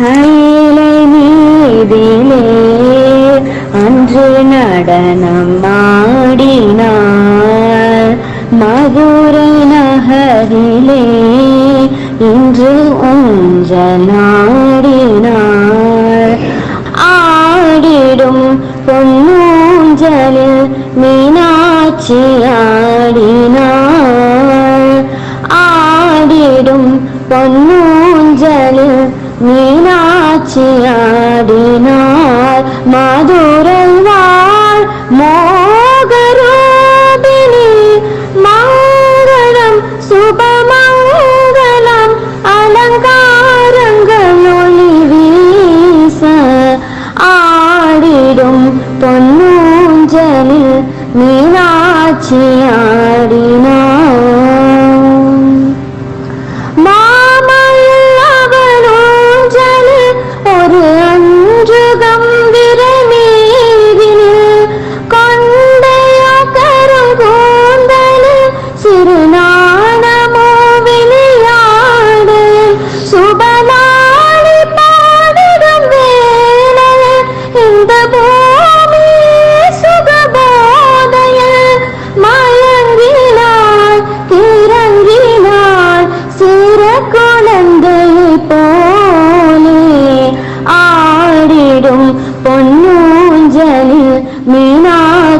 கைலை மீதிலே அன்று நடனம் ஆடினார் மதுரை நகரிலே இன்று ஊஞ்சலாடினார் ஆடிடும் பொன்னூஞ்சலில் மீனாட்சி ஆடினார் ஆடிடும் பொன்னூஞ்சலில் மீனாட்சி ஆடினார் மதுரை வாழ் மோகரூபிணி மங்களம் சுபமங்கலம் அலங்காரங்கள் ஒளி வீச ஆடிடும் பொன்னூஞ்சலில் மீனாட்சி തേടും പൊന്നൂഞ്ചലിൽ മീനാക്ഷിയാടിനാൾ.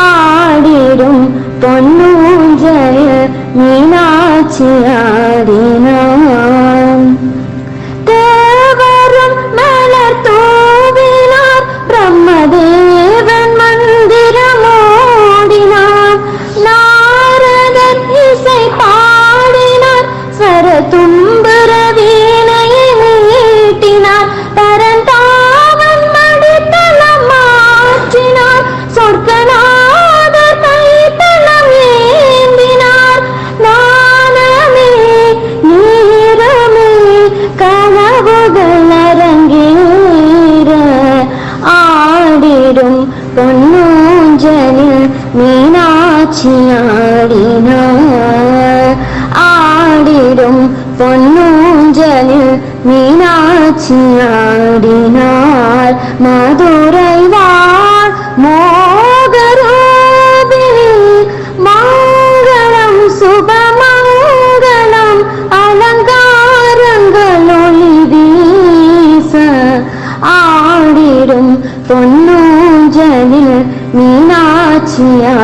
ആടിടും പൊന്നൂഞ്ചലിൽ മീനാക്ഷിയാടി கனவுகள் அரங்கீர ஆடிடும் பொன்னூஞ்சலில் மீனாட்சி ஆடினார் ஆடிடும் பொன்னூஞ்சலில் மீனாட்சி ஆடினார் மதுரை வாழ் പൊന്നൂഞ്ചലിൽ മീനാച്ചിയാടിനോ